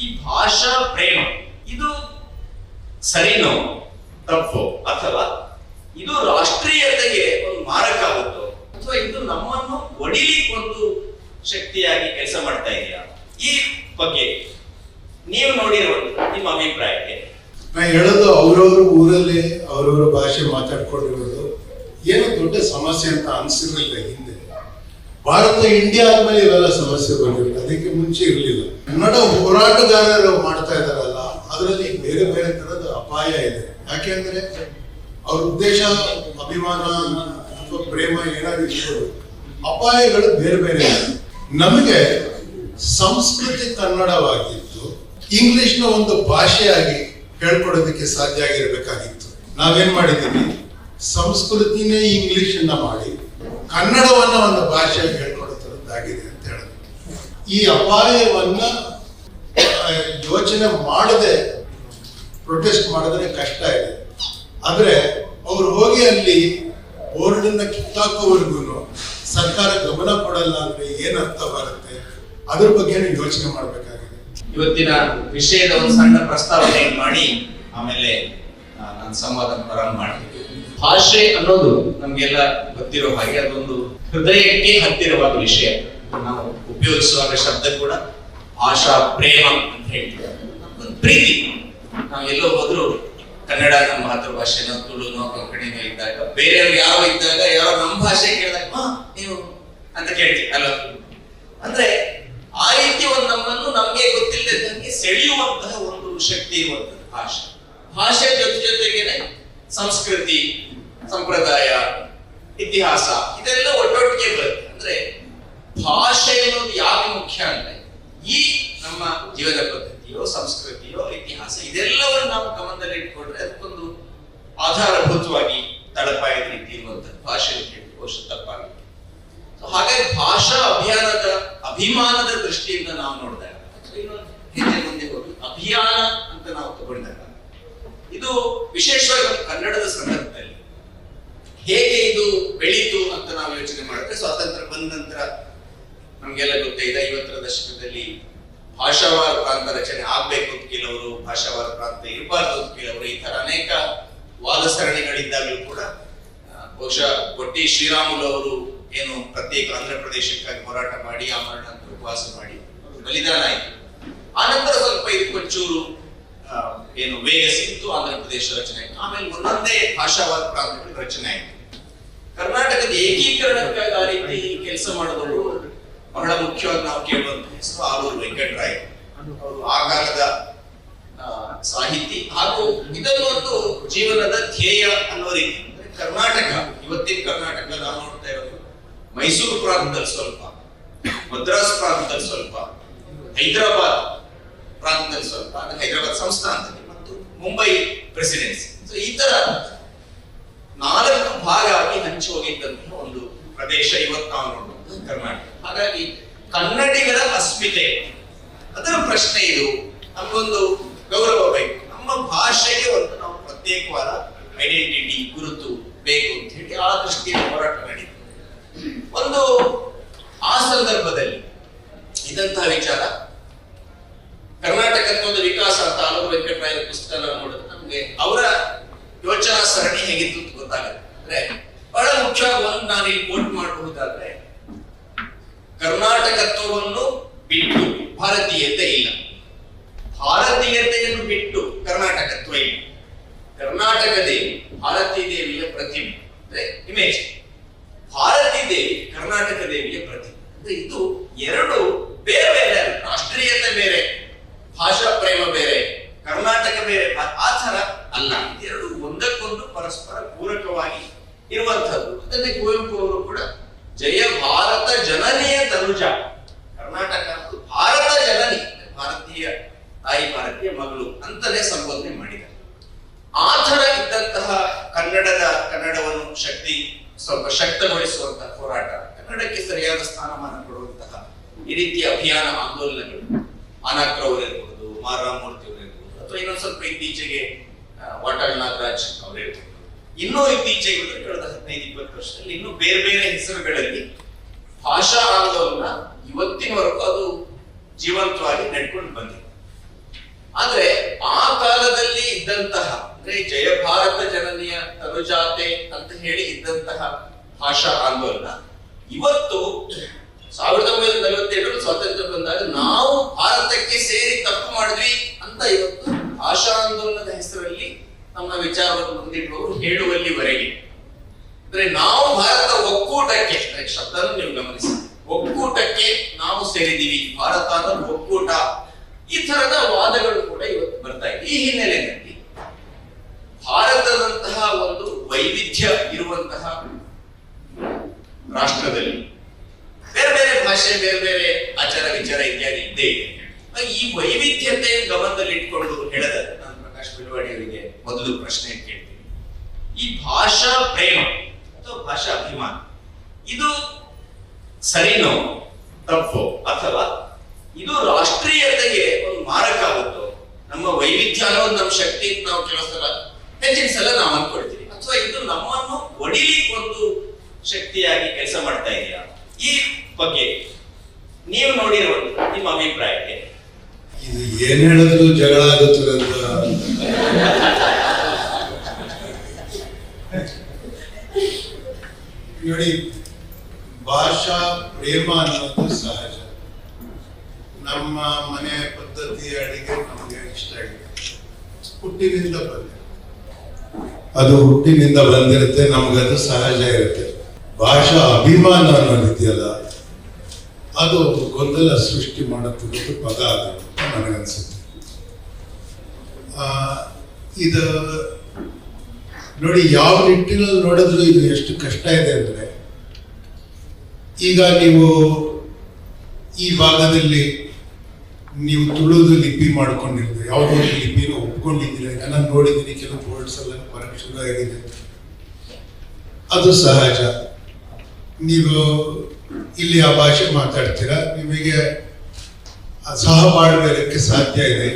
ಈ ಭಾಷಾ ಪ್ರೇಮ. ಇದು ಸರಿನೋ? ತಪ್ಪು. ಅಥವಾ? ಇದು ರಾಷ್ಟ್ರೀಯತೆಗೆ ಒಂದು ಮಾರಕ ಆಗುತ್ತೋ? ಅಥವಾ ಇದು ನಮ್ಮನ್ನು ಒಡಿಲಿಕ್ಕೆ ಒಂದು ಶಕ್ತಿಯಾಗಿ ಕೆಲಸ ಮಾಡ್ತಾ ಇದೆಯಾ? ಈ ಬಗ್ಗೆ ನೀವು ನೋಡಿರುವಂತ ನಿಮ್ಮ ಅಭಿಪ್ರಾಯಕ್ಕೆ. ನಾ ಹೇಳೋದು ಅವ್ರವ್ರ ಊರಲ್ಲಿ ಅವ್ರವ್ರ ಭಾಷೆ ಮಾತಾಡ್ಕೊಂಡಿರೋದು. ಏನು ದೊಡ್ಡ ಸಮಸ್ಯೆ ಅಂತ ಅನಿಸಿರಲಿಲ್ಲ ಭಾರತ ಇಂಡಿಯಾ ಆದ್ಮೇಲೆ ಇವೆಲ್ಲ ಸಮಸ್ಯೆ ಬಂದಿಲ್ಲ ಅದಕ್ಕೆ ಮುಂಚೆ ಇರಲಿಲ್ಲ. ಕನ್ನಡ ಹೋರಾಟಗಾರರು ಮಾಡ್ತಾ ಇದಾರಲ್ಲ ಅದರಲ್ಲಿ ಬೇರೆ ಬೇರೆ ತರದ ಅಪಾಯ ಇದೆ. ಯಾಕೆಂದ್ರೆ ಅವ್ರ ಉದ್ದೇಶ, ಅಭಿಮಾನ ಅಥವಾ ಪ್ರೇಮ ಏನಾದ್ರು ಇರ್ಬೋದು. ಅಪಾಯಗಳು ಬೇರೆ ಬೇರೆ ಇದೆ. ನಮಗೆ ಸಂಸ್ಕೃತಿ ಕನ್ನಡವಾಗಿದ್ದು ಇಂಗ್ಲಿಷ್ನ ಒಂದು ಭಾಷೆಯಾಗಿ ಹೇಳ್ಕೊಡೋದಕ್ಕೆ ಸಾಧ್ಯ ಆಗಿರ್ಬೇಕಾಗಿತ್ತು. ನಾವೇನ್ ಮಾಡಿದ್ದೀವಿ? ಸಂಸ್ಕೃತಿನೇ ಇಂಗ್ಲಿಷ್ ಅನ್ನ ಮಾಡಿ. ಕನ್ನಡವನ್ನ ಒಂದು ಭಾಷೆಯಾಗಿ ಹೇಳ್ಕೊಡ್ತಿರೋದಾಗಿದೆ ಅಂತ ಹೇಳಿದ್ರು ಈ ಅಪಾಯವನ್ನ ಯೋಚನೆ ಮಾಡದೆ ಪ್ರೊಟೆಸ್ಟ್ ಮಾಡಿದ್ರೆ ಕಷ್ಟ ಇದೆ. ಆದ್ರೆ ಅವ್ರು ಹೋಗಿ ಅಲ್ಲಿ ಬೋರ್ಡನ್ನ ಕಿತ್ತಾಕೋವರೆಗೂ ಸರ್ಕಾರ ಗಮನ ಕೊಡಲ್ಲ ಅಂದ್ರೆ ಏನ್ ಅರ್ಥ ಬರುತ್ತೆ? ಅದ್ರ ಬಗ್ಗೆ ಯೋಚನೆ ಮಾಡ್ಬೇಕಾಗಿದೆ. ಇವತ್ತಿನ ವಿಷಯದ ಒಂದು ಸಣ್ಣ ಪ್ರಸ್ತಾವನೆ ಮಾಡಿ, ಆಮೇಲೆ ನಾನು ಸಂವಾದ ಪ್ರಾರಂಭ ಮಾಡ್ತೀನಿ. ಭಾಷೆ ಅನ್ನೋದು ನಮ್ಗೆಲ್ಲ ಗೊತ್ತಿರೋ ಹಾಗೆ ಅದೊಂದು ಹೃದಯಕ್ಕೆ ಹತ್ತಿರವಾದ ವಿಷಯ. ನಾವು ಉಪಯೋಗಿಸುವಾಗ ಶಬ್ದ ಕೂಡ ಭಾಷಾ ಪ್ರೇಮ ಅಂತ ಹೇಳ್ತೀವಿ. ಪ್ರೀತಿ. ನಾವು ಎಲ್ಲೋ ಹೋದ್ರು ಕನ್ನಡ ನಮ್ಮ ಮಾತೃಭಾಷೆನೋ ತುಳುನೋ ಕೊಂಕಣಿನೋ ಇದ್ದಾಗ ಬೇರೆಯವ್ರು ಯಾರೋ ಇದ್ದಾಗ ಯಾರೋ ನಮ್ಮ ಭಾಷೆ ಕೇಳಿದಾಗ "ಹಾ, ನೀವು ಅಂತ ಕೇಳ್ತೀವಿ. ಅಲ್ಲ? ಅಂದ್ರೆ ಆ ರೀತಿ ಒಂದು ನಮ್ಮನ್ನು ನಮಗೆ ಗೊತ್ತಿಲ್ಲದಂಗೆ ಸೆಳೆಯುವಂತಹ ಒಂದು ಶಕ್ತಿ ಇರುವಂತಹ ಭಾಷೆ. ಭಾಷೆ ಜೊತೆ ಜೊತೆಗೇನೆ ಸಂಸ್ಕೃತಿ ಸಂಪ್ರದಾಯ, ಇತಿಹಾಸ, ಇದೆಲ್ಲ ಒಟ್ಟೊಟ್ಟಿಗೆ ಬರುತ್ತೆ. ಅಂದ್ರೆ ಭಾಷೆ ಅನ್ನೋದು ಯಾಕೆ ಮುಖ್ಯ ಅಂದ್ರೆ ಈ ನಮ್ಮ ಜೀವನ ಪದ್ಧತಿಯೋ, ಸಂಸ್ಕೃತಿಯೋ, ಇತಿಹಾಸ, ಇದೆಲ್ಲವನ್ನು ನಾವು ಗಮನದಲ್ಲಿ ಇಟ್ಕೊಂಡ್ರೆ ಅದಕ್ಕೊಂದು ಆಧಾರಭೂತವಾಗಿ ತಳಪಾಯದ ರೀತಿ ಇರುವಂತಹ ಭಾಷೆ ಅಂತ ತಪ್ಪಾಗುತ್ತೆ. ಸೊ ಹಾಗಾಗಿ ಭಾಷಾ ಅಭಿಯಾನದ, ಅಭಿಮಾನದ ದೃಷ್ಟಿಯಿಂದ ನಾವು ನೋಡಿದಾಗ ಹಿಂದೆ ಮುಂದೆ ಹೋಗಿ, ಅಭಿಯಾನ ಅಂತ ನಾವು ತಗೊಂಡಾಗ, ಇದು ವಿಶೇಷವಾಗಿ ಕನ್ನಡದ ಸಂದರ್ಭದಲ್ಲಿ ಹೇಗೆ ಇದು ಬೆಳೀತು ಅಂತ ನಾವು ಯೋಚನೆ ಮಾಡಿದ್ರೆ ಸ್ವಾತಂತ್ರ್ಯ ಬಂದ ನಂತರ ನಮ್ಗೆಲ್ಲ ಗೊತ್ತಿದೆ ಐವತ್ತರ ದಶಕದಲ್ಲಿ ಭಾಷಾವಾರ ಪ್ರಾಂತ ರಚನೆ ಆಗ್ಬೇಕು ಅಂತ ಕೆಲವರು ಭಾಷಾವಾರ ಪ್ರಾಂತ ಇರಬಾರ್ದು ಅಂತ ಕೆಲವರು ಈ ತರ ಅನೇಕ ವಾದ ಸರಣಿಗಳಿದ್ದಾಗಲೂ ಕೂಡ ಬಹುಶಃ ಕೊಟ್ಟಿ ಶ್ರೀರಾಮುಲು ಅವರು ಏನು ಪ್ರತ್ಯೇಕ ಆಂಧ್ರ ಪ್ರದೇಶಕ್ಕಾಗಿ ಹೋರಾಟ ಮಾಡಿ ಆ ಮರಣ ಉಪವಾಸ ಮಾಡಿ ಬಲಿದಾನ ಆಯಿತು. ಆನಂತರ ಸ್ವಲ್ಪ ಇದಕ್ಕೊಂಚೂರು ಆ, ಏನು ವೇಗ ಸಿಕ್ತು ಆಂಧ್ರ ಪ್ರದೇಶ ರಚನೆ ಆಯ್ತು ಆಮೇಲೆ ಒಂದೊಂದೇ ಭಾಷಾವಾದ ಪ್ರಾಂತಗಳು ರಚನೆ ಆಯ್ತು. ಕರ್ನಾಟಕದ ಏಕೀಕರಣಕ್ಕಾಗಿ ಆ ರೀತಿ ಕೆಲಸ ಮಾಡಿದವರು ಬಹಳ ಮುಖ್ಯವಾಗಿ ನಾವು ಕೇಳುವಂತಹ ಹೆಸರು ಆಲೂರು ವೆಂಕಟರಾಯ್ ಅವರು ಆ ಕಾಲದ ಸಾಹಿತಿ. ಹಾಗೂ ಇದನ್ನು ಒಂದು ಜೀವನದ ಧ್ಯೇಯ ಅನ್ನೋ ರೀತಿ ಕರ್ನಾಟಕ, ಇವತ್ತಿನ ಕರ್ನಾಟಕ ನಾವು ನೋಡ್ತಾ ಇರೋದು ಮೈಸೂರು ಪ್ರಾಂತದಲ್ಲಿ ಸ್ವಲ್ಪ, ಮದ್ರಾಸ್ ಪ್ರಾಂತದಲ್ಲಿ ಸ್ವಲ್ಪ, ಹೈದರಾಬಾದ್ ಪ್ರಾಂತದಲ್ಲಿ ಸ್ವಲ್ಪ ಹೈದರಾಬಾದ್ ಸಂಸ್ಥಾನದಲ್ಲಿ, ಮತ್ತು ಮುಂಬೈ ಪ್ರೆಸಿಡೆನ್ಸಿ ಈ ತರ ನಾಲ್ಕು ಭಾಗ ಆಗಿ ಹಂಚಿ ಹೋಗಿದ್ದಂತಹ ಒಂದು ಪ್ರದೇಶ ಇವತ್ತು ನಾವು ನೋಡಬಹುದು ಕರ್ನಾಟಕ. ಹಾಗಾಗಿ ಕನ್ನಡಿಗರ ಅಸ್ಮಿತೆ. ಅದರ ಪ್ರಶ್ನೆ ಇದು, ನಮಗೊಂದು ಗೌರವ ಬೇಕು. ನಮ್ಮ ಭಾಷೆಗೆ ಒಂದು ನಾವು ಪ್ರತ್ಯೇಕವಾದ ಐಡೆಂಟಿಟಿ ಗುರುತು ಬೇಕು ಅಂತ ಹೇಳಿ ಆ ದೃಷ್ಟಿಯಲ್ಲಿ ಹೋರಾಟ ನಡೀತು ಒಂದು, ಆ ಸಂದರ್ಭದಲ್ಲಿ ಇದಂತಹ ವಿಚಾರ ಕರ್ನಾಟಕತ್ವದ ವಿಕಾಸ ಅಂತ ಅನುಭವ ವೆಂಕಟರಾಯರ ಪುಸ್ತಕ ನೋಡಿದ್ರೆ ನಮಗೆ ಅವರ ಯೋಚನಾ ಸರಣಿ ಹೇಗಿತ್ತು ಅಂತ ಗೊತ್ತಾಗುತ್ತೆ. ಅಂದ್ರೆ ಬಹಳ ಮುಖ್ಯವಾಗಿ ನಾನು ಇಲ್ಲಿ ಕೋಟ್ ಮಾಡಬಹುದಾದ್ರೆ ಕರ್ನಾಟಕತ್ವವನ್ನು ಬಿಟ್ಟು ಭಾರತೀಯತೆ ಇಲ್ಲ. ಭಾರತೀಯತೆಯನ್ನು ಬಿಟ್ಟು ಕರ್ನಾಟಕತ್ವ ಇಲ್ಲ. ಕರ್ನಾಟಕ ದೇವಿ ಭಾರತೀ ದೇವಿಯ ಪ್ರತಿಮೆ, ಅಂದ್ರೆ ಇಮೇಜ್ ಭಾರತೀ ದೇವಿ ಕರ್ನಾಟಕ ದೇವಿಯ ಪ್ರತಿಮೆ. ಅಂದ್ರೆ ಇದು ಎರಡು ಬೇರೆ ಬೇರೆ ರಾಷ್ಟ್ರೀಯತೆ ಬೇರೆ, ಭಾಷಾ ಪ್ರೇಮ ಬೇರೆ, ಕರ್ನಾಟಕ ಬೇರೆ. ಆ- ತರ ಅಲ್ಲ, ಎರಡು ಒಂದಕ್ಕೊಂದು ಪರಸ್ಪರ ಪೂರಕವಾಗಿ ಇರುವಂತಹದ್ದು ಅದನ್ನೇ ಕುವೆಂಪು ಅವರು ಕೂಡ ಜಯ ಭಾರತ ಜನನಿಯ ತನುಜ ಕರ್ನಾಟಕ ಮತ್ತು ಭಾರತ ಜನನಿ ಭಾರತೀಯ ತಾಯಿ, ಭಾರತೀಯ ಮಗಳು ಅಂತಲೇ ಸಂಬೋಧನೆ ಮಾಡಿದ್ದಾರೆ. ಆ ಥರ ಇದ್ದಂತಹ ಕನ್ನಡದ ಕನ್ನಡವನ್ನು ಶಕ್ತಿ, ಸ್ವಲ್ಪ ಶಕ್ತಗೊಳಿಸುವಂತಹ ಹೋರಾಟ. ಕನ್ನಡಕ್ಕೆ ಸರಿಯಾದ ಸ್ಥಾನಮಾನ ಕೊಡುವಂತಹ ಈ ರೀತಿಯ ಅಭಿಯಾನ ಆಂದೋಲನಗಳು. ಅನಾಕ್ರವರಿರ್ಬೋದು ಮಾರಾಮೂರ್ತಿಯವರಿರ್ಬೋದು ಅಥವಾ ಇನ್ನೊಂದು ಸ್ವಲ್ಪ ಇತ್ತೀಚೆಗೆ ವಾಟಾಳ್ ನಾಗರಾಜ್ ಅವ್ರು ಹೇಳ್ತಿದ್ರು. ಇನ್ನೂ ಇತ್ತೀಚೆಗೆ ಕಳೆದ ಹದಿನೈದು, ಇಪ್ಪತ್ತು ವರ್ಷದಲ್ಲಿ ಇನ್ನೂ ಬೇರೆ ಬೇರೆ ಹೆಸರುಗಳಲ್ಲಿ ಭಾಷಾ ಆಂದೋಲನ ಇವತ್ತಿನವರೆಗೂ ಅದು ಜೀವಂತವಾಗಿ ನಡ್ಕೊಂಡು ಬಂದಿದೆ. ಆದ್ರೆ ಆ ಕಾಲದಲ್ಲಿ ಇದ್ದಂತಹ, ಅಂದ್ರೆ ಜಯ ಭಾರತ ಜನನಿಯ ತನುಜಾತೆ ಅಂತ ಹೇಳಿ ಇದ್ದಂತಹ ಭಾಷಾ ಆಂದೋಲನ, ಇವತ್ತು ಸಾವಿರದ ಒಂಬೈನೂರ ನಲವತ್ತೆರಡು ಸ್ವಾತಂತ್ರ್ಯ ಬಂದಾಗ ನಾವು ಭಾರತಕ್ಕೆ ಸೇರಿ ತಪ್ಪು ಮಾಡಿದ್ವಿ ಅಂತ ಇವತ್ತು ಭಾಷಾ ಆಂದೋಲನದ ಹೆಸರಲ್ಲಿ ನಮ್ಮ ವಿಚಾರವನ್ನು ಮುಂದಿಟ್ಟವರು ಹೇಳುವಲ್ಲಿವರೆಗೆ. ಅಂದ್ರೆ ನಾವು ಭಾರತ ಒಕ್ಕೂಟಕ್ಕೆ ಶಬ್ದನೂ ನೀವು ಗಮನಿಸಿ, ಒಕ್ಕೂಟಕ್ಕೆ ನಾವು ಸೇರಿದೀವಿ ಭಾರತ ಅನ್ನೋದು ಒಕ್ಕೂಟ. ಈ ತರದ ವಾದಗಳು ಕೂಡ ಇವತ್ತು ಬರ್ತಾ ಇದೆ. ಈ ಹಿನ್ನೆಲೆಯಲ್ಲಿ ಭಾರತದಂತಹ ಒಂದು ವೈವಿಧ್ಯ ಇರುವಂತಹ ರಾಷ್ಟ್ರದಲ್ಲಿ ಬೇರೆ ಬೇರೆ ಭಾಷೆ, ಬೇರೆ ಬೇರೆ ಆಚಾರ ವಿಚಾರ ಇತ್ಯಾದಿ ಇದ್ದೇ ಇದೆ. ಈ ವೈವಿಧ್ಯತೆ ಗಮನದಲ್ಲಿ ಇಟ್ಕೊಂಡು ಹೇಳದ ನಾನು ಪ್ರಕಾಶ್ ಬಿಲ್ವಾಡಿ ಅವರಿಗೆ ಮೊದಲು ಪ್ರಶ್ನೆ ಕೇಳ್ತೀನಿ. ಈ ಭಾಷಾ ಪ್ರೇಮ ಅಥವಾ ಭಾಷಾ ಅಭಿಮಾನ, ಇದು ಸರಿನೋ, ತಪ್ಪು, ಅಥವಾ ಇದು ರಾಷ್ಟ್ರೀಯತೆಗೆ ಒಂದು ಮಾರಕ ಆಗುತ್ತೋ? ನಮ್ಮ ವೈವಿಧ್ಯ ಅನ್ನೋ ನಮ್ಮ ಶಕ್ತಿ ನಾವು ಕೆಲವು ಸಲ, ಹೆಚ್ಚಿನ ಸಲ ನಾವು ಅನ್ಕೊಳ್ತೀವಿ. ಅಥವಾ ಇದು ನಮ್ಮನ್ನು ಒಡಿಲಿಕ್ಕೆ ಒಂದು ಶಕ್ತಿಯಾಗಿ ಕೆಲಸ ಮಾಡ್ತಾ ಇದೆಯಾ? ಈ ಬಗ್ಗೆ ನೀವು ನೋಡಿರೋ ನಿಮ್ಮ ಅಭಿಪ್ರಾಯಕ್ಕೆ? ಇದು ಏನ್ ಹೇಳಿದ್ರು ಜಗಳ ಆಗುತ್ತೆ ಅಂತ? ನೋಡಿ, ಭಾಷಾ ಪ್ರೇಮ ಅನ್ನೋದು ಸಹಜ. ನಮ್ಮ ಮನೆ ಪದ್ಧತಿ ಅಡಿಗೆ ನಮಗೆ ಇಷ್ಟ ಆಗಿದೆ ಹುಟ್ಟಿನಿಂದ ಬಂದಿದೆ ಅದು ಹುಟ್ಟಿನಿಂದ ಬಂದಿರುತ್ತೆ ನಮಗದು ಸಹಜ ಇರುತ್ತೆ. ಭಾಷಾ ಅಭಿಮಾನ ಅನ್ನೋದಿದೆಯಲ್ಲ, ಅದು ಗೊಂದಲ ಸೃಷ್ಟಿ ಮಾಡುತ್ತಿದ್ದು ಪದ ಅದು ಆ, ಇದು ನೋಡಿ ಯಾವ ನಿಟ್ಟಿನಲ್ಲಿ ನೋಡಿದ್ರು ಇದು ಎಷ್ಟು ಕಷ್ಟ ಇದೆ ಅಂದ್ರೆ ಈಗ ನೀವು ಈ ಭಾಗದಲ್ಲಿ ನೀವು ತುಳುದು ಲಿಪಿ ಮಾಡ್ಕೊಂಡಿರೋದು ಯಾವುದೋ ಲಿಪಿನ ಒಪ್ಕೊಂಡಿದ್ದೀರಿ? ನಾನು ನೋಡಿದ್ದೀನಿ ಕೆಲವು ಬೋರ್ಡ್ಸ್ ಎಲ್ಲ ಬರಕ್ಕೆ ಶುರು ಆಗಿದೆ. ಅದು ಸಹಜ. ನೀವು ಇಲ್ಲಿ ಆ ಭಾಷೆ ಮಾತಾಡ್ತೀರಾ? ನಿಮಗೆ ಸಹ ಮಾಡಲಿಕ್ಕೆ ಸಾಧ್ಯ ಇದೆ.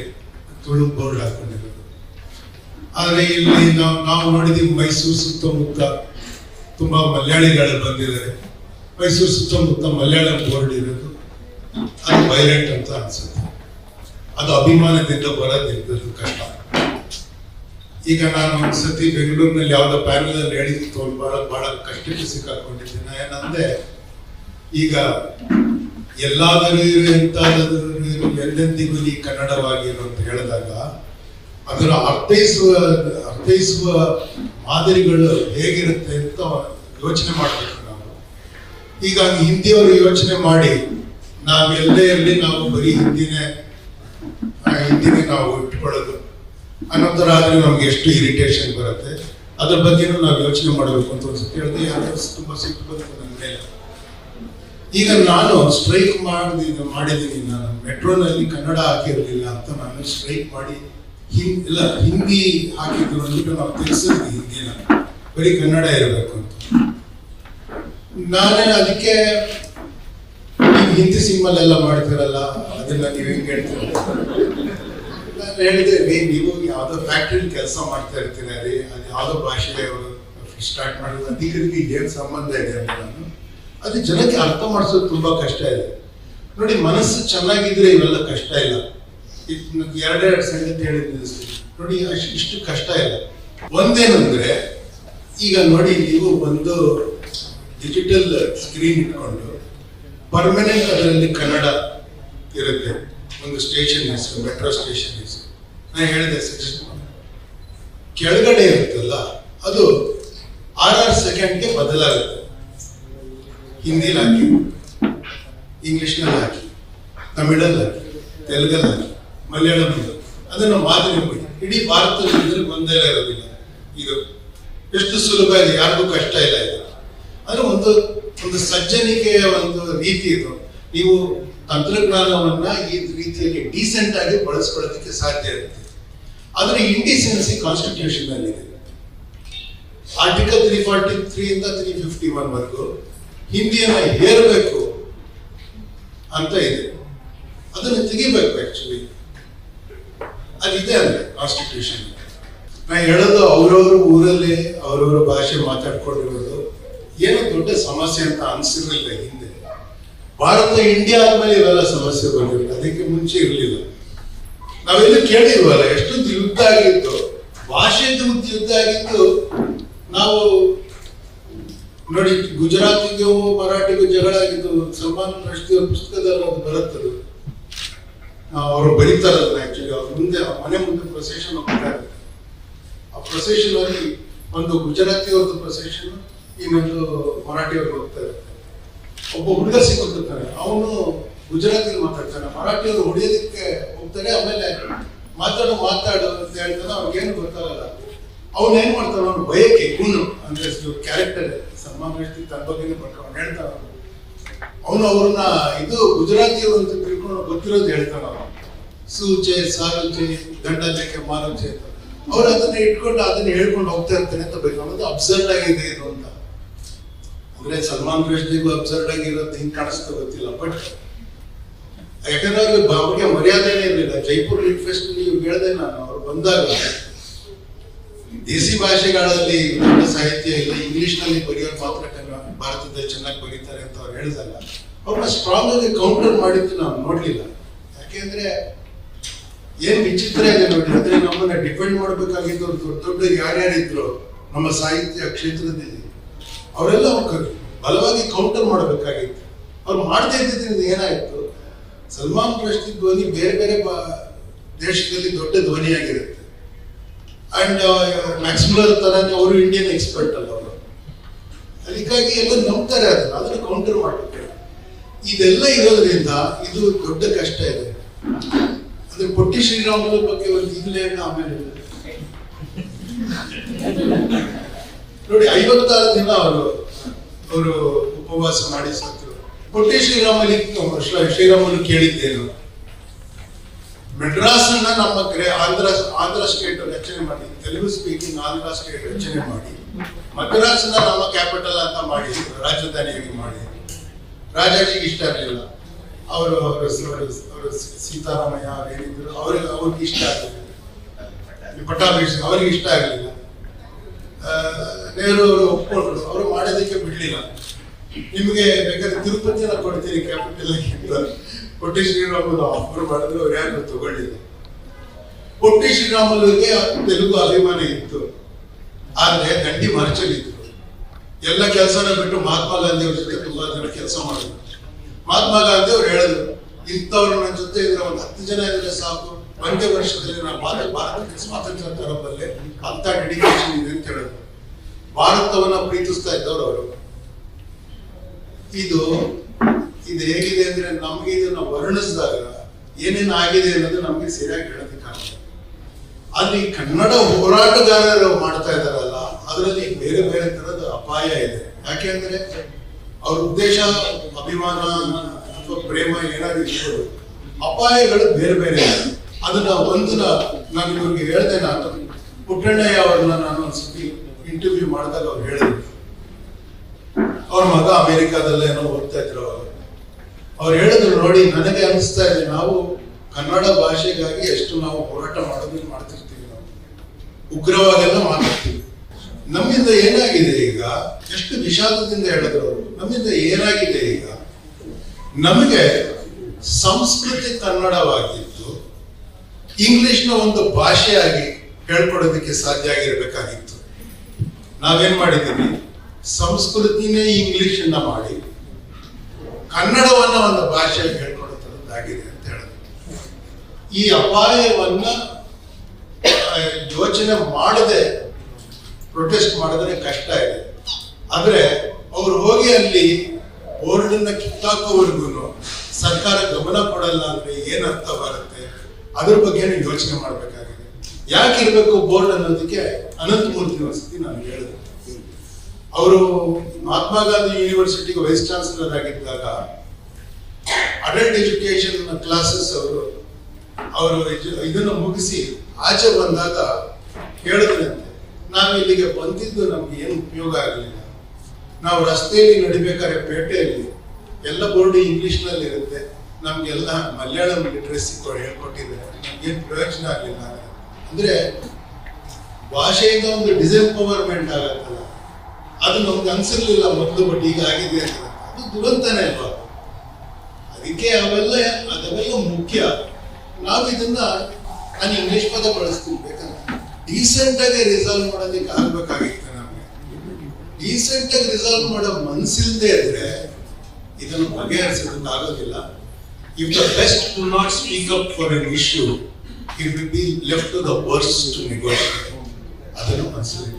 ತುಳು ಬೋರ್ಡ್ ಹಾಕೊಂಡಿರೋದು. ಆದರೆ ಇಲ್ಲಿ ನಾವು ನಾವು ನೋಡಿದೀವಿ ಮೈಸೂರು ಸುತ್ತಮುತ್ತ ತುಂಬಾ ಮಲಯಾಳಿಗಳು ಬಂದಿದ್ದಾರೆ. ಮೈಸೂರು ಸುತ್ತಮುತ್ತ ಮಲಯಾಳಂ ಬೋರ್ಡ್ ಇರೋದು. ಅದು ವೈಲೆಂಟ್ ಅಂತ ಅನ್ಸುತ್ತೆ. ಅದು ಅಭಿಮಾನದಿಂದ ಬರೋದಿದ್ದದ್ದು ಕಷ್ಟ. ಈಗ ನಾನು ಒಂದ್ಸತಿ ಬೆಂಗಳೂರಿನಲ್ಲಿ ಯಾವುದೋ ಪ್ಯಾನಲ್ ಅಲ್ಲಿ ಹೇಳಿದ್ದು ಬಹಳ ಬಹಳ ಕಷ್ಟಕ್ಕೆ ಸಿಕ್ಕಾಕೊಂಡಿದ್ದೀನಿ ನಾನು ಏನಂದೆ ಈಗ ಎಲ್ಲಾದರೂ ಇರು, ಎಂತಾದರೂ ಎಂದೆಂದಿಗೂ ನೀ ಕನ್ನಡವಾಗಿರು ಅಂತ ಹೇಳಿದಾಗ, ಅದರ ಅರ್ಥೈಸುವ ಅರ್ಥೈಸುವ ಮಾದರಿಗಳು ಹೇಗಿರುತ್ತೆ ಅಂತ ಯೋಚನೆ ಮಾಡಬೇಕು ನಾವು. ಹೀಗಾಗಿ ಹಿಂದಿಯವರು ಯೋಚನೆ ಮಾಡಿ, ನಾವು ಎಲ್ಲೇ ಇರಲಿ, ನಾವು ಬರೀ ಹಿಂದಿನೇ ಹಿಂದಿನೇ ನಾವು ಇಟ್ಕೊಳ್ಳೋದು. ಅನಂತರ ಆದರೆ ನಮ್ಗೆ ಎಷ್ಟು ಇರಿಟೇಷನ್ ಬರುತ್ತೆ, ಅದ್ರ ಬಗ್ಗೆನೂ ನಾವು ಯೋಚನೆ ಮಾಡಬೇಕು ಅಂತ ಅನ್ಸುತ್ತೆ ಹೇಳಿದ್ರೆ. ಯಾರು ತುಂಬಾ ಸಿಟ್ಟು ಬಂತು ನನ್ನ ಮೇಲೆ. ಈಗ ನಾನು ಸ್ಟ್ರೈಕ್ ಮಾಡಿ ಮಾಡಿದ್ದೀನಿ. ನಾನು ಮೆಟ್ರೋನಲ್ಲಿ ಕನ್ನಡ ಹಾಕಿರಲಿಲ್ಲ ಅಂತ ನಾನು ಸ್ಟ್ರೈಕ್ ಮಾಡಿ ಹಿಂ ಇಲ್ಲ, ಹಿಂದಿ ಹಾಕಿದ್ರು ಅಂದ್ಬಿಟ್ಟು ನಾವು ತಿಳಿಸಿದ್ವಿ ಹಿಂದಿನ ಬರೀ ಕನ್ನಡ ಇರಬೇಕು ಅಂತ. ನಾನೇ ಅದಕ್ಕೆ ಹಿಂದಿ ಸಿನಿಮಲ್ಲೆಲ್ಲ ಮಾಡ್ತಿರಲ್ಲ, ಅದನ್ನ ನೀವು ಹೆಂಗ್ ಹೇಳ್ತೀರ? ನಾನು ಹೇಳಿದೆ ನೀವು ಯಾವ್ದೋ ಫ್ಯಾಕ್ಟ್ರಿಲಿ ಕೆಲಸ ಮಾಡ್ತಾ ಇರ್ತೀರ ರೀ ಅದು ಯಾವ್ದೋ ಭಾಷೆ ಸ್ಟಾರ್ಟ್ ಮಾಡಿದ್ರು, ಅದಕ್ಕೆ ಏನು ಸಂಬಂಧ ಇದೆ ಅಂತ ನಾನು ಅದು ಜನಕ್ಕೆ ಅರ್ಥ ಮಾಡಿಸೋದು ತುಂಬಾ ಕಷ್ಟ ಇದೆ. ನೋಡಿ, ಮನಸ್ಸು ಚೆನ್ನಾಗಿದ್ರೆ ಇವೆಲ್ಲ ಕಷ್ಟ ಇಲ್ಲ. ಎರಡೆರಡು ಸಂಗತಿ ಹೇಳಿದ್ದೀನಿ ನೋಡಿ ಅಷ್ಟು ಇಷ್ಟು ಕಷ್ಟ ಇಲ್ಲ ಒಂದೇನಂದ್ರೆ, ಈಗ ನೋಡಿ, ನೀವು ಒಂದು ಡಿಜಿಟಲ್ ಸ್ಕ್ರೀನ್ ಇಟ್ಕೊಂಡು ಪರ್ಮನೆಂಟ್ ಅದರಲ್ಲಿ ಕನ್ನಡ ಇರುತ್ತೆ. ಒಂದು ಸ್ಟೇಷನ್ ಹೆಸರು ಮೆಟ್ರೋ ಸ್ಟೇಷನ್ ಹೆಸರು ನಾನು ಹೇಳಿದೆ, ಸಜೆಸ್ಟ್ ಕೆಳಗಡೆ ಇರುತ್ತಲ್ಲ, ಅದು ಆರ್ ಆರ್ ಸೆಕೆಂಡ್ಗೆ ಬದಲಾಗುತ್ತೆ. ಹಿಂದಿಲಿ ಹಾಕಿ ಇಂಗ್ಲಿಷ್ನಲ್ಲಿ ಹಾಕಿ ತಮಿಳಲ್ಲಿ ಹಾಕಿ ತೆಲುಗಲ್ಲಿ ಹಾಕಿ ಮಲಯಾಳಂ ಅದನ್ನು ಮಾದರಿ ಮಾಡಿ. ಇಡೀ ಭಾರತದಲ್ಲಿ ಒಂದೇ ಇರೋದಿಲ್ಲ. ಇದು ಎಷ್ಟು ಸುಲಭ ಇದೆ? ಯಾರಿಗೂ ಕಷ್ಟ ಇಲ್ಲ ಇದು. ಅಂದ್ರೆ ಒಂದು ಒಂದು ಸಜ್ಜನಿಕೆಯ ಒಂದು ರೀತಿ ಇದು. ನೀವು ತಂತ್ರಜ್ಞಾನವನ್ನ ಈ ರೀತಿಯಲ್ಲಿ ಡೀಸೆಂಟ್ ಆಗಿ ಬಳಸ್ಕೊಳ್ಳೋದಕ್ಕೆ ಸಾಧ್ಯ ಇರುತ್ತೆ. ಆದ್ರೆ ಇಂಡಿಸೆನ್ಸಿ ಕಾನ್ಸ್ಟಿಟ್ಯೂಷನ್ ಅಲ್ಲಿ ಆರ್ಟಿಕಲ್ ತ್ರೀ ಫಾರ್ಟಿ ತ್ರೀ ಇಂದ ತ್ರೀ ಫಿಫ್ಟಿ ಒನ್ ವರೆಗೂ ಹಿಂದಿಯನ್ನ ಹೇರಬೇಕು ಅಂತ ಇದೆ. ಅದನ್ನು ತೆಗಿಬೇಕು ಆಕ್ಚುಲಿ ಅದಿದೆ ಅಂದ್ರೆ ಕಾನ್ಸ್ಟಿಟ್ಯೂಷನ್ ನಾ ಹೇಳೋದು ಅವ್ರವ್ರ ಊರಲ್ಲಿ, ಅವರವ್ರ ಭಾಷೆ ಮಾತಾಡ್ಕೊಂಡಿರೋದು. ಏನೋ ದೊಡ್ಡ ಸಮಸ್ಯೆ ಅಂತ ಅನ್ಸಿರಲಿಲ್ಲ ಹಿಂದೆ. ಭಾರತ ಇಂಡಿಯಾ ಆದ್ಮೇಲೆ ಇವೆಲ್ಲ ಸಮಸ್ಯೆ ಬಂದಿರಲಿಲ್ಲ ಅದಕ್ಕೆ ಮುಂಚೆ ಇರಲಿಲ್ಲ. ನಾವೆಲ್ಲ ಕೇಳಿಲ್ವಲ್ಲ ಎಷ್ಟೊಂದು ಯುದ್ಧ ಆಗಿತ್ತು. ಭಾಷೆದು ಯುದ್ಧ ಆಗಿತ್ತು. ನಾವು ನೋಡಿ, ಗುಜರಾತಿಗೂ ಮರಾಠಿಗೂ ಜಗಳ ಆಗಿದ್ದು ಸಲ್ಮಾನ್ ರಶ್ದಿ ಅವ್ರ ಪುಸ್ತಕದಲ್ಲಿ ಅದು. ಬರುತ್ತದು ಅವರು ಬರೀತಾರಲ್ಲ ಆಕ್ಚುಲಿ ಅವ್ರ ಮುಂದೆ ಮನೆ ಮುಂದೆ ಪ್ರೊಸೆಷನ್ ಹೋಗ್ತಾರೆ ಆ ಪ್ರೊಸೆಷನ್ ಅಲ್ಲಿ ಒಂದು ಗುಜರಾತಿಯವ್ರದ್ದು ಪ್ರೊಸೆಷನ್ ಇನ್ನೊಂದು ಮರಾಠಿ ಹೋಗ್ತಾ ಇರುತ್ತೆ ಒಬ್ಬ ಹುಡುಗ ಸಿಕ್ಕಿರ್ತಾನೆ ಅವನು ಗುಜರಾತಿ ಮಾತಾಡ್ತಾನೆ. ಮರಾಠಿ ಅವರು ಹೊಡೆಯೋದಕ್ಕೆ ಹೋಗ್ತಾರೆ, ಆಮೇಲೆ ಮಾತಾಡು ಮಾತಾಡು ಅಂತ ಹೇಳ್ತಾನೆ. ಅವ್ರಿಗೇನು ಗೊತ್ತಾಗಲ್ಲ. ಅವನು ಏನ್ ಮಾಡ್ತಾನೆ? ಅವ್ನು ಭಯಕ್ಕೆ ಗುಣು ಅಂದ್ರೆ ಕ್ಯಾರೆಕ್ಟರ್ ಸಲ್ಮಾನ್ ತನ್ನ ಪಡ್ಕೊಂಡು ಬರ್ಕೊಂಡು ಹೇಳ್ತಾರ. ಅವನು ಅವ್ರನ್ನ ಇದು ಗುಜರಾತಿಯವರು ಅಂತ ತಿಳ್ಕೊಂಡು ಗೊತ್ತಿರೋದು ಹೇಳ್ತಾರ ಅವನು ಸೂಚೆ, ಸಾರುಚೆ ದಂಡಲೆಕ್ಕೆ ಮಾರುಚೆ ಅಂತ. ಅವ್ರು ಅದನ್ನ ಇಟ್ಕೊಂಡು ಅದನ್ನ ಹೇಳ್ಕೊಂಡು ಹೋಗ್ತಾ ಇರ್ತಾನೆ ಅಂತ ಬೇಕು. ಅಬ್ಸರ್ಡ್ ಆಗಿದೆ ಇದು ಅಂತ. ಅಂದ್ರೆ ಸಲ್ಮಾನ್ ರಶ್ದಿಗೂ ಅಬ್ಸರ್ಡ್ ಆಗಿರೋದು ಹಿಂಗ್ ಕಾಣಿಸ್ತಾ ಗೊತ್ತಿಲ್ಲ. ಬಟ್ ಯಾಕಂದ್ರೆ ಅವ್ರಿಗೆ ಅವ್ರಿಗೆ ಮರ್ಯಾದೆನೇ ಇರಲಿಲ್ಲ. ಜೈಪುರ್ ಲಿಟ್ ನೀವು ಹೇಳ್ದೆ ನಾನು. ಅವ್ರು ಬಂದಾಗ ದೇಸಿ ಭಾಷೆಗಳಲ್ಲಿ ಕನ್ನಡ ಸಾಹಿತ್ಯ ಇಲ್ಲ ಇಂಗ್ಲಿಷ್ನಲ್ಲಿ ಬರೆಯೋ ಮಾತ್ರ ಕನ್ನಡ ಭಾರತದಲ್ಲಿ ಚೆನ್ನಾಗಿ ಬರೀತಾರೆ ಅಂತ ಅವ್ರು ಹೇಳಿದಲ್ಲ, ಅವ್ರನ್ನ ಸ್ಟ್ರಾಂಗ್ ಆಗಿ ಕೌಂಟರ್ ಮಾಡಿದ್ದು ನಾವು ನೋಡ್ಲಿಲ್ಲ. ಯಾಕೆಂದ್ರೆ ಏನ್ ವಿಚಿತ್ರ ಇದೆ ನೋಡಿ, ಅಂದ್ರೆ ನಮ್ಮನ್ನ ಡಿಪೆಂಡ್ ಮಾಡ್ಬೇಕಾಗಿದ್ದವ್ರು ದೊಡ್ಡ ದೊಡ್ಡ ಯಾರ್ಯಾರಿದ್ರು ನಮ್ಮ ಸಾಹಿತ್ಯ ಕ್ಷೇತ್ರದಲ್ಲಿ, ಅವರೆಲ್ಲ ಅವ್ರು ಬಲವಾಗಿ ಕೌಂಟರ್ ಮಾಡಬೇಕಾಗಿತ್ತು. ಅವ್ರು ಮಾಡ್ತಾ ಇದ್ದಿದ್ದರಿಂದ ಏನಾಯ್ತು? ಸಲ್ಮಾನ್ ರಶ್ದಿ ಧ್ವನಿ ಬೇರೆ ಬೇರೆ ದೇಶದಲ್ಲಿ ದೊಡ್ಡ ಧ್ವನಿಯಾಗಿರುತ್ತೆ ಅಂಡ್ ಮ್ಯಾಕ್ಸಿಮರ್ ತರನೇ ಅವರು ಇಂಡಿಯನ್ ಎಕ್ಸ್ಪರ್ಟ್ ಅಲ್ಲ ಅವರು. ಅದಕ್ಕಾಗಿ ಎಲ್ಲ ನಂಬ್ತಾರೆ ಅದನ್ನ. ಅದನ್ನು ಕೌಂಟರ್ ಮಾಡಬೇಕು ಇದೆಲ್ಲ ಇರೋದ್ರಿಂದ ಇದು ದೊಡ್ಡ ಕಷ್ಟ ಇದೆ. ಅಂದ್ರೆ ಪೊಟ್ಟಿ ಶ್ರೀರಾಮುಲು ಬಗ್ಗೆ ಒಂದು ಇಲ್ಲೇ ಆಮೇಲೆ ನೋಡಿ, ಐವತ್ತಾರು ದಿನ ಅವರು ಅವರು ಉಪವಾಸ ಮಾಡಿ ಸತ್ತರು ಪೊಟ್ಟಿ ಶ್ರೀರಾಮಲಿ ಶ್ರೀರಾಮುಲು ಕೇಳಿದ್ದೇನು? ಮೆಡ್ರಾಸ್ ಅನ್ನ ನಮ್ಮ ಆಂಧ್ರ ಆಂಧ್ರ ಸ್ಟೇಟ್ ರಚನೆ ಮಾಡಿ, ತೆಲುಗು ಸ್ಪೀಕಿಂಗ್ ಆಂಧ್ರ ಸ್ಟೇಟ್ ರಚನೆ ಮಾಡಿ ಮದ್ರಾಸ್ ನಮ್ಮ ಕ್ಯಾಪಿಟಲ್ ಅಂತ ಮಾಡಿ ರಾಜಧಾನಿಯಾಗಿ ಮಾಡಿ ರಾಜಾಜಿಗೆ ಇಷ್ಟ ಆಗಲಿಲ್ಲ. ಅವರು ಅವರು ಸೀತಾರಾಮಯ್ಯ ಅವ್ರು ಏನಿದ್ರು ಅವ್ರಿಗೆ ಅವ್ರಿಗೆ ಇಷ್ಟ ಆಗಲಿಲ್ಲ. ಪಟ್ಟಾಭಿಷ್ ಅವ್ರಿಗೆ ಇಷ್ಟ ಆಗಲಿಲ್ಲ. ನೆಹರು ಅವರು ಒಪ್ಕೊಂಡ್ರು ಅವರು ಮಾಡೋದಕ್ಕೆ ಬಿಡ್ಲಿಲ್ಲ. ನಿಮಗೆ ಬೇಕಾದ್ರೆ ತಿರುಪತಿನ ಕೊಡ್ತೀರಿ ಕ್ಯಾಪಿಟಲ್ ಅಂತ ಶ್ರೀರಾಮದ ಆಫರ್ ಮಾಡಿದ್ರು, ಅವ್ರು ಯಾರು ತಗೊಳ್ಳಿಲ್ಲ. ಹೊಟ್ಟೆ ಶ್ರೀರಾಮುಲುಗೆ ತೆಲುಗು ಅಭಿಮಾನ ಇತ್ತು. ಆದ್ರೆ ದಂಡಿ ಮರ್ಚಲಿದ್ರು ಎಲ್ಲ ಕೆಲಸನ ಬಿಟ್ಟು ಮಹಾತ್ಮ ಗಾಂಧಿ ಅವ್ರ ಜೊತೆ ತುಂಬಾ ಜನ ಕೆಲಸ ಮಾಡಿದ್ರು. ಮಹಾತ್ಮ ಗಾಂಧಿ ಅವ್ರು ಹೇಳಿದ್ರು ಇಂಥವ್ರು ನನ್ನ ಜೊತೆ ಇದ್ರೆ ಒಂದು ಹತ್ತು ಜನ ಇದ್ರೆ ಸಾಕು. ಒಂದೇ ವರ್ಷದಲ್ಲಿ ನಾನು ಭಾರತ ಭಾರತಕ್ಕೆ ಸ್ವಾತಂತ್ರ್ಯ ತರಬಲ್ಲೆ ಅಂತ ಡೆಡಿಕೇಶನ್ ಇದೆ ಅಂತ ಹೇಳಿದ್ರು ಭಾರತವನ್ನ ಪ್ರೀತಿಸ್ತಾ ಇದ್ದವ್ರು ಅವರು. ಇದು ಇದು ಹೇಗಿದೆ ಅಂದ್ರೆ ನಮ್ಗೆ ಇದನ್ನ ವರ್ಣಿಸಿದಾಗ ಏನೇನು ಆಗಿದೆ ಅನ್ನೋದು ನಮ್ಗೆ ಸರಿಯಾಗಿ ಹೇಳೋದಕ್ಕೆ ಆದ್ರೆ ಅಲ್ಲಿ ಕನ್ನಡ ಹೋರಾಟಗಾರರು ಮಾಡ್ತಾ ಇದ್ದಾರಲ್ಲ, ಅದರಲ್ಲಿ ಬೇರೆ ಬೇರೆ ತರದ ಅಪಾಯ ಇದೆ. ಯಾಕೆಂದ್ರೆ ಅವ್ರ ಉದ್ದೇಶ, ಅಭಿಮಾನ ಅಥವಾ ಪ್ರೇಮ ಏನಾದ್ರು ಇಷ್ಟು ಅಪಾಯಗಳು ಬೇರೆ ಬೇರೆ ಇದೆ. ಅದನ್ನ ಒಂದನ್ನ ನಾನು ಇವ್ರಿಗೆ ಹೇಳ್ದೆ, ನಾನು ಪುಟ್ಟಣ್ಣಯ್ಯ ಅವ್ರನ್ನ ನಾನು ಒಂದ್ಸತಿ ಇಂಟರ್ವ್ಯೂ ಮಾಡಿದಾಗ ಅವ್ರು ಹೇಳಿದ್ರು. ಅವ್ರ ಮಗ ಅಮೇರಿಕಾದಲ್ಲೇನೋ ಓದ್ತಾ ಇದ್ರು ಅವರು. ಅವ್ರು ಹೇಳಿದ್ರು ನೋಡಿ, ನನಗೆ ಅನಿಸ್ತಾ ಇದೆ, ನಾವು ಕನ್ನಡ ಭಾಷೆಗಾಗಿ ಎಷ್ಟು ನಾವು ಹೋರಾಟ ಮಾಡೋದು ಮಾಡ್ತಿರ್ತೀವಿ ನಾವು. ಉಗ್ರವಾಗೆಲ್ಲ ಮಾತಾಡ್ತೀವಿ. ನಮ್ಮಿಂದ ಏನಾಗಿದೆ ಈಗ? ಎಷ್ಟು ವಿಷಾದದಿಂದ ಹೇಳಿದ್ರು ಅವರು. ನಮ್ಮಿಂದ ಏನಾಗಿದೆ ಈಗ? ನಮಗೆ ಸಂಸ್ಕೃತಿ ಕನ್ನಡವಾಗಿದ್ದು ಇಂಗ್ಲಿಷ್ನ ಒಂದು ಭಾಷೆಯಾಗಿ ಹೇಳ್ಕೊಡೋದಕ್ಕೆ ಸಾಧ್ಯ ಆಗಿರಬೇಕಾಗಿತ್ತು. ನಾವೇನ್ ಮಾಡಿದ್ದೀವಿ? ಸಂಸ್ಕೃತಿನೇ ಇಂಗ್ಲಿಷ್ ಅನ್ನ ಮಾಡಿ. ಕನ್ನಡವನ್ನ ಒಂದು ಭಾಷೆಯಲ್ಲಿ ಹೇಳ್ಕೊಡುತ್ತಾಗಿದೆ ಅಂತ ಹೇಳಿದ್ರು ಈ ಅಪಾಯವನ್ನ ಯೋಚನೆ ಮಾಡದೆ ಪ್ರೊಟೆಸ್ಟ್ ಮಾಡಿದ್ರೆ ಕಷ್ಟ ಇದೆ. ಆದ್ರೆ ಅವ್ರು ಹೋಗಿ ಅಲ್ಲಿ ಬೋರ್ಡನ್ನ ಕಿತ್ತಾಕೋವರೆಗೂ ಸರ್ಕಾರ ಗಮನ ಕೊಡಲ್ಲ ಅಂದ್ರೆ ಏನ್ ಅರ್ಥ ಬರುತ್ತೆ? ಅದ್ರ ಬಗ್ಗೆ ಯೋಚನೆ ಮಾಡ್ಬೇಕಾಗಿದೆ? ಯಾಕೆ ಇರ್ಬೇಕು ಬೋರ್ಡ್ ಅನ್ನೋದಕ್ಕೆ ಅನಂತಮೂರ್ತಿ ವಸತಿ ನಾನು ಹೇಳಿದೆ. ಅವರು ಮಹಾತ್ಮ ಗಾಂಧಿ ಯೂನಿವರ್ಸಿಟಿಗೆ ವೈಸ್ ಚಾನ್ಸಲರ್ ಆಗಿದ್ದಾಗ ಅಡಲ್ಟ್ ಎಜುಕೇಶನ್ ಕ್ಲಾಸಸ್ ಅವರು ಅವರು ಇದು- ಇದನ್ನು ಮುಗಿಸಿ ಆಚೆ ಬಂದಾಗ ಹೇಳಿದ್ರಂತೆ ನಾವು ಇಲ್ಲಿಗೆ ಬಂದಿದ್ದು ನಮ್ಗೆ ಏನು ಉಪಯೋಗ ಆಗಲಿಲ್ಲ. ನಾವು ರಸ್ತೆಯಲ್ಲಿ ನಡಿಬೇಕಾದ್ರೆ ಪೇಟೆಯಲ್ಲಿ ಎಲ್ಲ ಬೋರ್ಡ್ ಇಂಗ್ಲಿಷ್ನಲ್ಲಿ ಇರುತ್ತೆ. ನಮ್ಗೆಲ್ಲ ಮಲಯಾಳಂ ಲಿಟ್ರಸಿ ಹೇಳ್ಕೊಟ್ಟಿದ್ದಾರೆ. ನಮ್ಗೇನು ಪ್ರಯೋಜನ ಆಗಲಿಲ್ಲ. ಅಂದ್ರೆ ಭಾಷೆಯಿಂದ ಒಂದು ಡಿಸೆಂಪವರ್ಮೆಂಟ್ ಆಗತ್ತಲ್ಲ ಅದು ನಮ್ಗೆ ಅನ್ಸಿರ್ಲಿಲ್ಲ ಮೊದಲು ಬಟ್ ಈಗ ಆಗಿದೆ ಅಂತ. ಅದು ದುರಂತನೇ ಅಲ್ವಾ? ಅದಕ್ಕೆ ಅವೆಲ್ಲ, ಅದೆಲ್ಲ ಮುಖ್ಯ. ನಾವು ಇದನ್ನ ನಾನು ಇಂಗ್ಲಿಷ್ ಪದ ಬಳಸ್ತೀನಿ, ಬೇಕಂದ್ರೆ. ಡೀಸೆಂಟ್ ಆಗಿ ರಿಸಾಲ್ವ್ ಮಾಡೋದಕ್ಕೆ ಆಗ್ಬೇಕಾಗಿತ್ತು ನಮಗೆ. ಡೀಸೆಂಟ್ ಆಗಿ ರಿಸಾಲ್ವ್ ಮಾಡೋ ಮನ್ಸಿಲ್ದೇ ಇದ್ರೆ ಇದನ್ನು ಬಗೆಹರಿಸೋದಕ್ಕೆ ಆಗೋದಿಲ್ಲ. If the best to not speak up for an issue it will be left to the worst to negotiate ಅದನ್ನು ಮನಸ್ಸಲ್ಲಿ